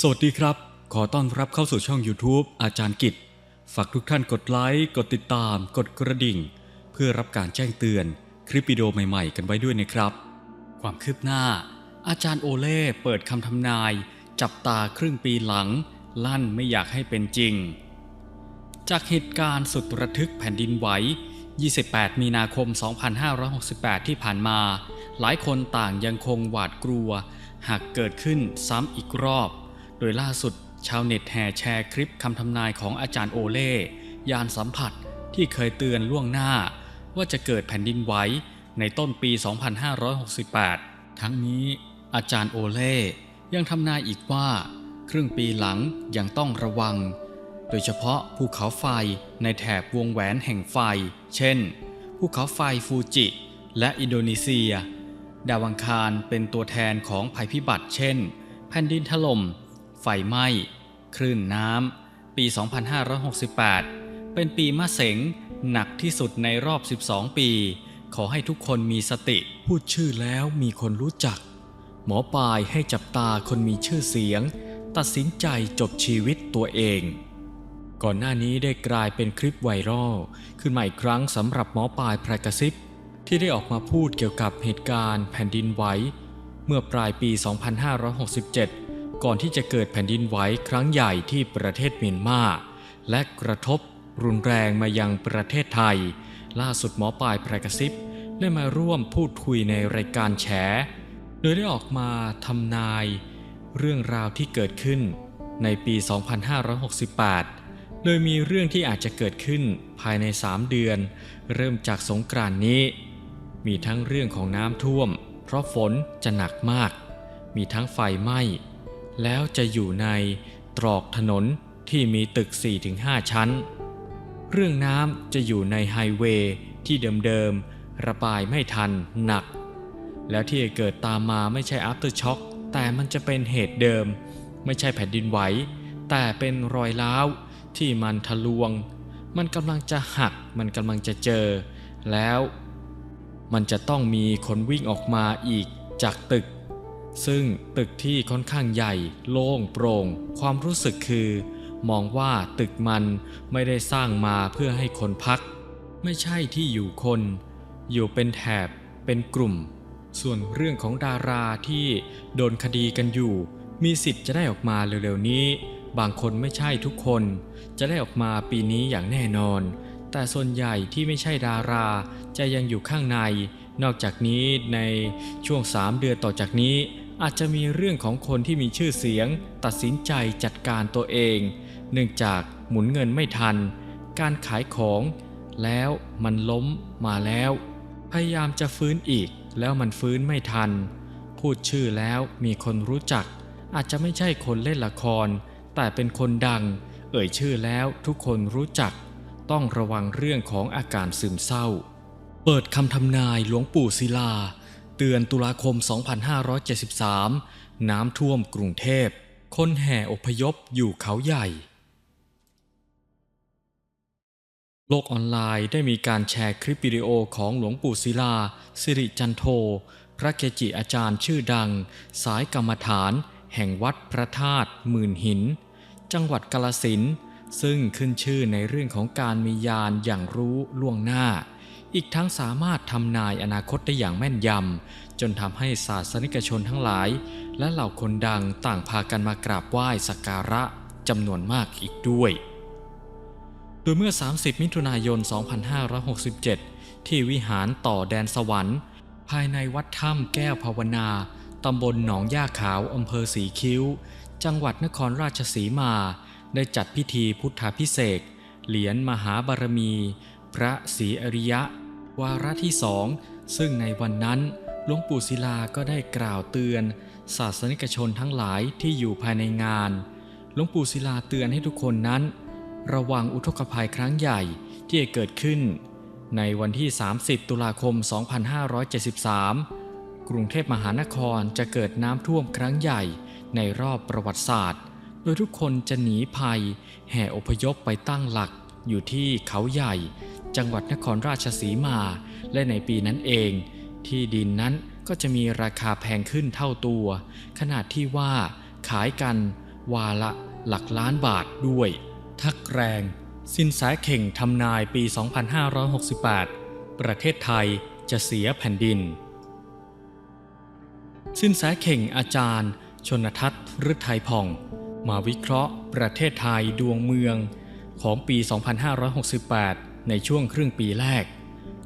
สวัสดีครับ ขอต้อนรับเข้าสู่ช่อง YouTube อาจารย์กิจ ฝากทุกท่านกดไลค์ กดติดตาม กดกระดิ่ง เพื่อรับการแจ้งเตือนคลิปวิดีโอใหม่ๆ กันไว้ด้วยนะครับ ความคืบหน้า อาจารย์โอเล่เปิดคำทำนาย จับตาครึ่งปีหลัง ลั่นไม่อยากให้เป็นจริง จากเหตุการณ์สุดระทึกแผ่นดินไหว 28 มีนาคม 2568 ที่ผ่านมา หลายคนต่างยังคงหวาดกลัว หากเกิดขึ้นซ้ำอีกรอบ โดยล่าสุดชาวเน็ตแห่แชร์คลิปคำทำนายของอาจารย์โอเล่ยานสัมผัสที่เคยเตือนล่วงหน้า ว่าจะเกิดแผ่นดินไหวในต้นปี 2568 ทั้งนี้อาจารย์โอเล่ยังทำนายอีกว่า ครึ่งปีหลังยังต้องระวัง โดยเฉพาะภูเขาไฟในแถบวงแหวนแห่งไฟ เช่น ภูเขาไฟฟูจิ และอินโดนีเซีย ดาวังคารเป็นตัวแทนของภัยพิบัติ เช่น แผ่นดินถล่ม ไฟไหม้ คลื่นน้ำ ปี 2568 เป็นปีมะเสงหนักที่สุดในรอบ 12 ปี ขอให้ทุกคนมีสติ พูดชื่อแล้วมีคนรู้จัก หมอปลายให้จับตาคนมีชื่อเสียง ตัดสินใจจบชีวิตตัวเอง ก่อนหน้านี้ได้กลายเป็นคลิปไวรัลขึ้นมาอีกครั้งสำหรับหมอปลายพรกระซิบที่ได้ออกมาพูดเกี่ยวกับเหตุการณ์แผ่นดินไหวเมื่อปลายปี 2567 ก่อนที่จะเกิดแผ่นดินไหวครั้งใหญ่ที่ประเทศเมียนมาและกระทบรุนแรงมายังประเทศไทย ล่าสุดหมอปลายแพรกซิบได้มาร่วมพูดคุยในรายการแฉ โดยได้ออกมาทำนาย เรื่องราวที่เกิดขึ้นในปี 2568 โดยมีเรื่องที่อาจจะเกิดขึ้นภายใน 3 เดือน เริ่มจากสงกรานนี้ มีทั้งเรื่องของน้ำท่วม เพราะฝนจะหนักมาก มีทั้งไฟไหม้ แล้วจะอยู่ในตรอกถนนที่มีตึก 4-5 ชั้น เรื่องน้ำจะอยู่ในไฮเวย์ที่เดิมๆ ระบายไม่ทันหนัก แล้วที่เกิดตามมาไม่ใช่ after shock แต่มันจะเป็นเหตุเดิม ไม่ใช่แผ่นดินไหว แต่เป็นรอยร้าวที่มันทะลวง มันกำลังจะหัก มันกำลังจะเจอ แล้วมันจะต้องมีคนวิ่งออกมาอีกจากตึก ซึ่งตึกที่ค่อนข้างใหญ่ โล่งโปร่ง ความรู้สึกคือ มองว่าตึกมันไม่ได้สร้างมาเพื่อให้คนพัก ไม่ใช่ที่อยู่คน อยู่เป็นแถบ เป็นกลุ่ม ส่วนเรื่องของดาราที่โดนคดีกันอยู่ มีสิทธิ์จะได้ออกมาเร็วๆนี้ บางคนไม่ใช่ทุกคน จะได้ออกมาปีนี้อย่างแน่นอน แต่ส่วนใหญ่ที่ไม่ใช่ดาราจะยังอยู่ข้างใน นอกจากนี้ในช่วง 3 เดือนต่อจากนี้ อาจจะมีเรื่องของคนที่มีชื่อเสียง ตัดสินใจจัดการตัวเอง เนื่องจากหมุนเงินไม่ทัน การขายของ แล้วมันล้มมาแล้ว พยายามจะฟื้นอีกแล้วมันฟื้นไม่ทัน พูดชื่อแล้วมีคนรู้จัก อาจจะไม่ใช่คนเล่นละคร แต่เป็นคนดัง เอ่ยชื่อแล้วทุกคนรู้จัก ต้องระวังเรื่องของอาการซึมเศร้า เปิดคำทำนายหลวงปู่ศิลา เตือนตุลาคม 2573 น้ำท่วมกรุงเทพ คนแห่อพยพอยู่เขาใหญ่ โลกออนไลน์ได้มีการแชร์คลิปวิดีโอของหลวงปู่ศิลา สิริจันโท พระเกจิอาจารย์ชื่อดัง สายกรรมฐาน แห่งวัดพระธาตุหมื่นหิน จังหวัดกาลสินซึ่งขึ้นชื่อในเรื่องของการมียานอย่างรู้ล่วงหน้า อีกทั้งสามารถทำนายอนาคตได้อย่างแม่นยำ จนทำให้ศาสนิกชนทั้งหลาย และเหล่าคนดังต่างพากันมากราบไหว้สักการะจำนวนมากอีกด้วย โดยเมื่อ 30 มิถุนายน 2567 ที่วิหารต่อแดนสวรรค์ ภายในวัดถ้ำแก้วภาวนาตำบลหนองย่าขาวอำเภอสีคิ้ว จังหวัดนครราชสีมา ได้จัดพิธีพุทธาพิเศษ เหรียญมหาบารมี พระศรีอริยะ วาระที่สองซึ่งในวันนั้นหลวงปู่ศิลาก็ได้กล่าวเตือน ศาสนิกชนทั้งหลายที่อยู่ภายในงานหลวงปู่ศิลาเตือนให้ทุกคนนั้น ระวังอุทกภัยครั้งใหญ่ที่จะเกิดขึ้น ในวันที่ 30 ตุลาคม 2573 กรุงเทพมหานครจะเกิดน้ำท่วมครั้งใหญ่ในรอบประวัติศาสตร์ โดยทุกคนจะหนีภัย แห่อพยพไปตั้งหลักอยู่ที่เขาใหญ่ จังหวัดนครราชสีมา และในปีนั้นเอง ที่ดินนั้นก็จะมีราคาแพงขึ้นเท่าตัว ขนาดที่ว่า ขายกันวาละหลักล้านบาทด้วย ทักแรง สินแสเข่งทำนายปี 2568 ประเทศไทยจะเสียแผ่นดิน สินแสเข่งอาจารย์ ชนทัศน์ฤทัยผ่อง มาวิเคราะห์ประเทศไทยดวงเมืองของปี 2568 ในช่วงครึ่งปีแรก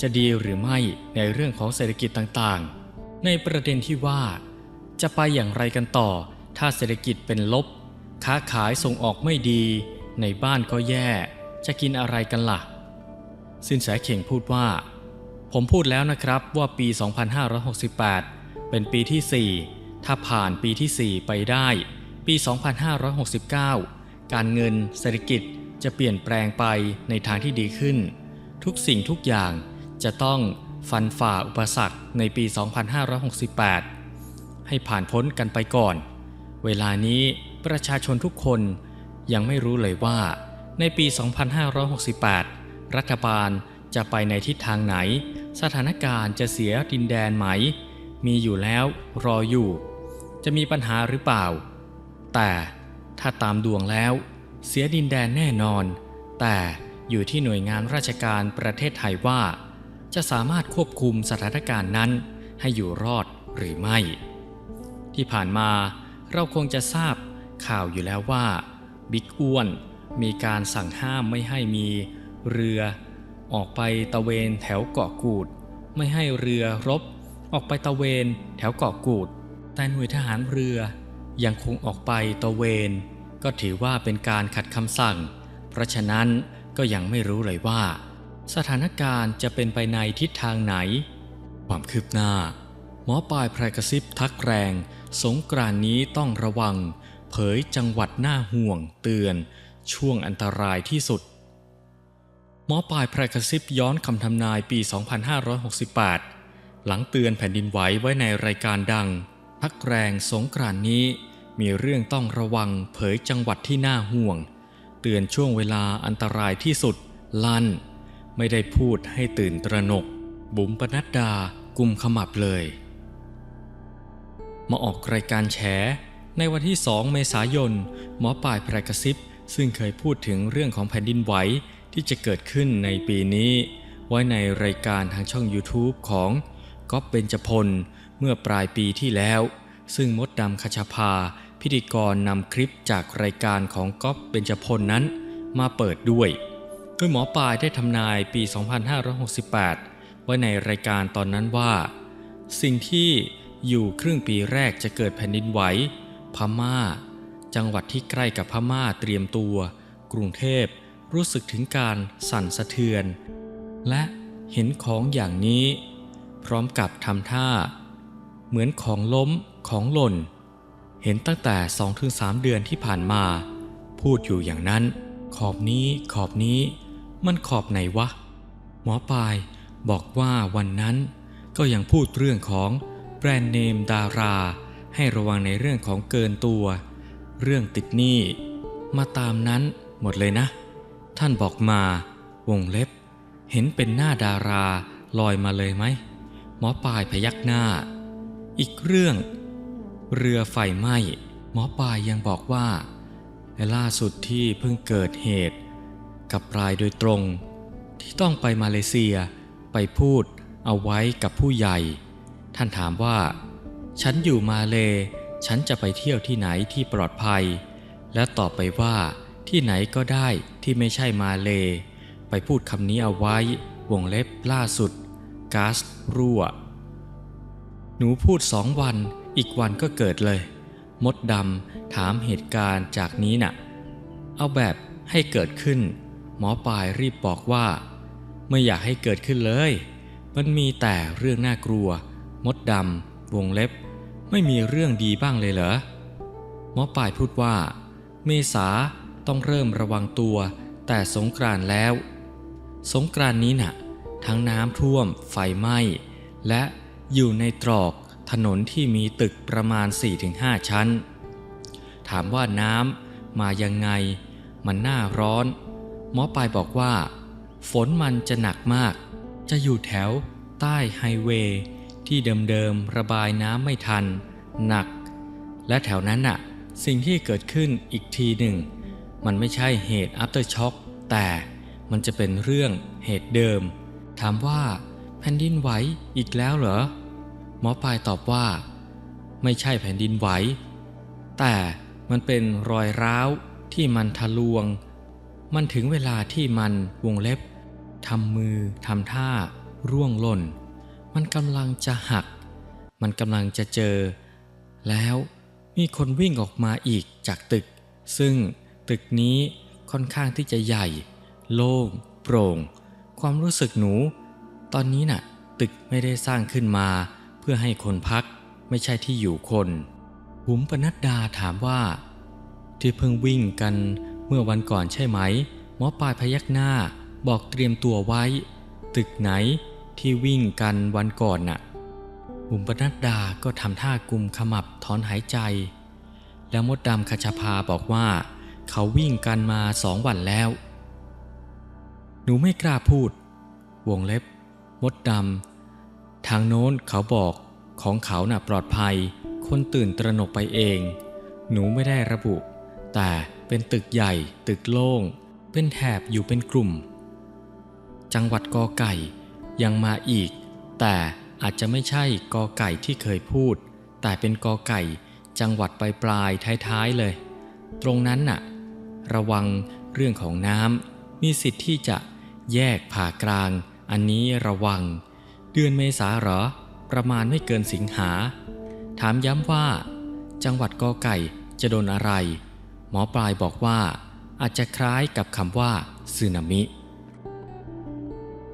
จะดีหรือไม่ในเรื่องของเศรษฐกิจต่างๆ ในประเด็นที่ว่า จะไปอย่างไรกันต่อ ถ้าเศรษฐกิจเป็นลบ ค้าขายส่งออกไม่ดี ในบ้านก็แย่ จะกินอะไรกันล่ะ สินแสเข่งพูดว่า ผมพูดแล้วนะครับว่าปี 2568 เป็นปีที่ 4 ถ้าผ่านปีที่ 4 ไปได้ ปี 2569 การเงินเศรษฐกิจ จะเปลี่ยนแปลงไปในทางที่ดีขึ้น ทุกสิ่งทุกอย่างจะต้องฟันฝ่าอุปสรรคในปี 2568 ให้ผ่านพ้นกันไปก่อน เวลานี้ประชาชนทุกคนยังไม่รู้เลยว่า ในปี 2568 รัฐบาลจะไปในทิศทางไหน สถานการณ์จะเสียดินแดนไหม มีอยู่แล้วรออยู่ จะมีปัญหาหรือเปล่า แต่ถ้าตามดวงแล้ว เสียดินแดนแน่นอน แต่อยู่ที่หน่วยงานราชการประเทศไทยว่า จะสามารถควบคุมสถานการณ์นั้น ให้อยู่รอดหรือไม่ ที่ผ่านมาเราคงจะทราบข่าวอยู่แล้วว่าบิ๊กอ้วนมีการสั่งห้ามไม่ให้มีเรือ ออกไปตะเวนแถวเกาะกูด ไม่ให้เรือรบ ออกไปตะเวนแถวเกาะกูด แต่หน่วยทหารเรือยังคงออกไปตะเวน ก็ถือว่าเป็นการขัดคำสั่ง เพราะฉะนั้นก็ยังไม่รู้เลยว่า สถานการณ์จะเป็นไปในทิศทางไหน ความคืบหน้า หมอปลายพรกระซิบทักแรง สงกรานนี้ต้องระวัง เผยจังหวัดหน้าห่วง เตือน ช่วงอันตรายที่สุด หมอปลายพรกระซิบย้อนคำทำนายปี 2568 หลังเตือนแผ่นดินไหวไว้ในรายการดังพักแรงสงกรานนี้ มีเรื่องต้องระวังเผยจังหวัดที่น่าห่วง เตือนช่วงเวลาอันตรายที่สุด ลั่น ไม่ได้พูดให้ตื่นตระหนก บุ๋มปนัดดากุมขมับเลย มาออกรายการแฉ ในวันที่ 2 เมษายน หมอป่ายแพรกระซิบซึ่งเคยพูดถึงเรื่องของแผ่นดินไหวที่จะเกิดขึ้นในปีนี้ ไว้ในรายการทางช่อง YouTube ของก๊อฟเบญจพล เมื่อปลายปีที่แล้ว ซึ่งมดดำคชาภา พิธีกรนำคลิปจากรายการของก๊อฟเบญจพลนั้นมาเปิดด้วย โดยหมอปลายได้ทำนายปี 2568 ไว้ในรายการตอนนั้นว่า สิ่งที่อยู่ครึ่งปีแรกจะเกิดแผ่นดินไหว พม่า จังหวัดที่ใกล้กับพม่าเตรียมตัว กรุงเทพรู้สึกถึงการสั่นสะเทือน และเห็นของอย่างนี้ พร้อมกับทำท่า เหมือนของล้มของหล่น เห็นตั้งแต่ 2-3 เดือนที่ผ่านมา พูดอยู่อย่างนั้น ขอบนี้ขอบนี้ มันขอบไหนวะ หมอปลายบอกว่าวันนั้นก็ยังพูดเรื่องของแบรนด์เนมดารา ให้ระวังในเรื่องของเกินตัว เรื่องติดหนี้ มาตามนั้นหมดเลยนะ ท่านบอกมาวงเล็บ เห็นเป็นหน้าดาราลอยมาเลยไหมหมอปลายพยักหน้า อีกเรื่อง เรือไฟไหม้หมอปลายยังบอกว่าและล่าสุดที่เพิ่งเกิดเหตุ กับปลายโดยตรง ที่ต้องไปมาเลเซียไปพูดเอาไว้กับผู้ใหญ่ ท่านถามว่า ฉันอยู่มาเล ฉันจะไปเที่ยวที่ไหนที่ปลอดภัย และตอบไปว่าที่ไหนก็ได้ที่ไม่ใช่มาเล ไปพูดคำนี้เอาไว้ วงเล็บล่าสุดก๊าซรั่ว หนูพูดสองวัน อีกวันก็เกิดเลย มดดำถามเหตุการณ์จากนี้น่ะ เอาแบบให้เกิดขึ้น หมอปลายรีบบอกว่า ไม่อยากให้เกิดขึ้นเลย มันมีแต่เรื่องน่ากลัว มดดำวงเล็บ ไม่มีเรื่องดีบ้างเลยเหรอหมอปลายพูดว่า เมษาต้องเริ่มระวังตัว แต่สงกรานแล้ว สงกรานนี้น่ะ ทั้งน้ำท่วมไฟไหม้ และอยู่ในตรอก ถนนที่มีตึกประมาณ 4-5 ชั้น ถามว่าน้ำมายังไง มันหน้าร้อน หมอปลายบอกว่า ฝนมันจะหนักมาก จะอยู่แถวใต้ไฮเวย์ที่เดิมๆระบายน้ำไม่ทัน หนัก และแถวนั้นน่ะ สิ่งที่เกิดขึ้นอีกทีหนึ่ง มันไม่ใช่เหตุ after shock แต่มันจะเป็นเรื่องเหตุเดิม ถามว่าแผ่นดินไหวอีกแล้วเหรอ หมอปลายตอบว่า ไม่ใช่แผ่นดินไหว แต่มันเป็นรอยร้าวที่มันทะลวง มันถึงเวลาที่มันวงเล็บทำมือทำท่า ร่วงหล่น มันกำลังจะหัก มันกำลังจะเจอ แล้วมีคนวิ่งออกมาอีกจากตึก ซึ่งตึกนี้ค่อนข้างที่จะใหญ่ โล่งโปร่ง ความรู้สึกหนู ตอนนี้น่ะ ตึกไม่ได้สร้างขึ้นมา เพื่อให้คนพักไม่ใช่ที่อยู่คนหุมปนัดดาถามว่า ที่เพิ่งวิ่งกันเมื่อวันก่อนใช่ไหม หมอปลายพยักหน้าบอกเตรียมตัวไว้ ตึกไหนที่วิ่งกันวันก่อนน่ะบุ๋มปนัดดาก็ทำท่ากุมขมับถอนหายใจ แล้วมดดำคชาพาบอกว่า เขาวิ่งกันมาสองวันแล้ว หนูไม่กล้าพูด วงเล็บ มดดำ ทางโน้นเขาบอกของเขาน่ะปลอดภัย คนตื่นตระหนกไปเอง หนูไม่ได้ระบุ แต่เป็นตึกใหญ่ ตึกโล่ง เป็นแถบอยู่เป็นกลุ่ม จังหวัดกอไก่ยังมาอีก แต่อาจจะไม่ใช่กอไก่ที่เคยพูด แต่เป็นกอไก่จังหวัดปลายปลายๆท้ายๆเลย ตรงนั้นน่ะ ระวังเรื่องของน้ำมีสิทธิ์ที่จะแยกผ่ากลาง อันนี้ระวัง เดือนเมษาหรอ ประมาณไม่เกินสิงหา ถามย้ำว่า จังหวัดกอไก่จะโดนอะไร หมอปลายบอกว่า อาจจะคล้ายกับคำว่าสึนามิ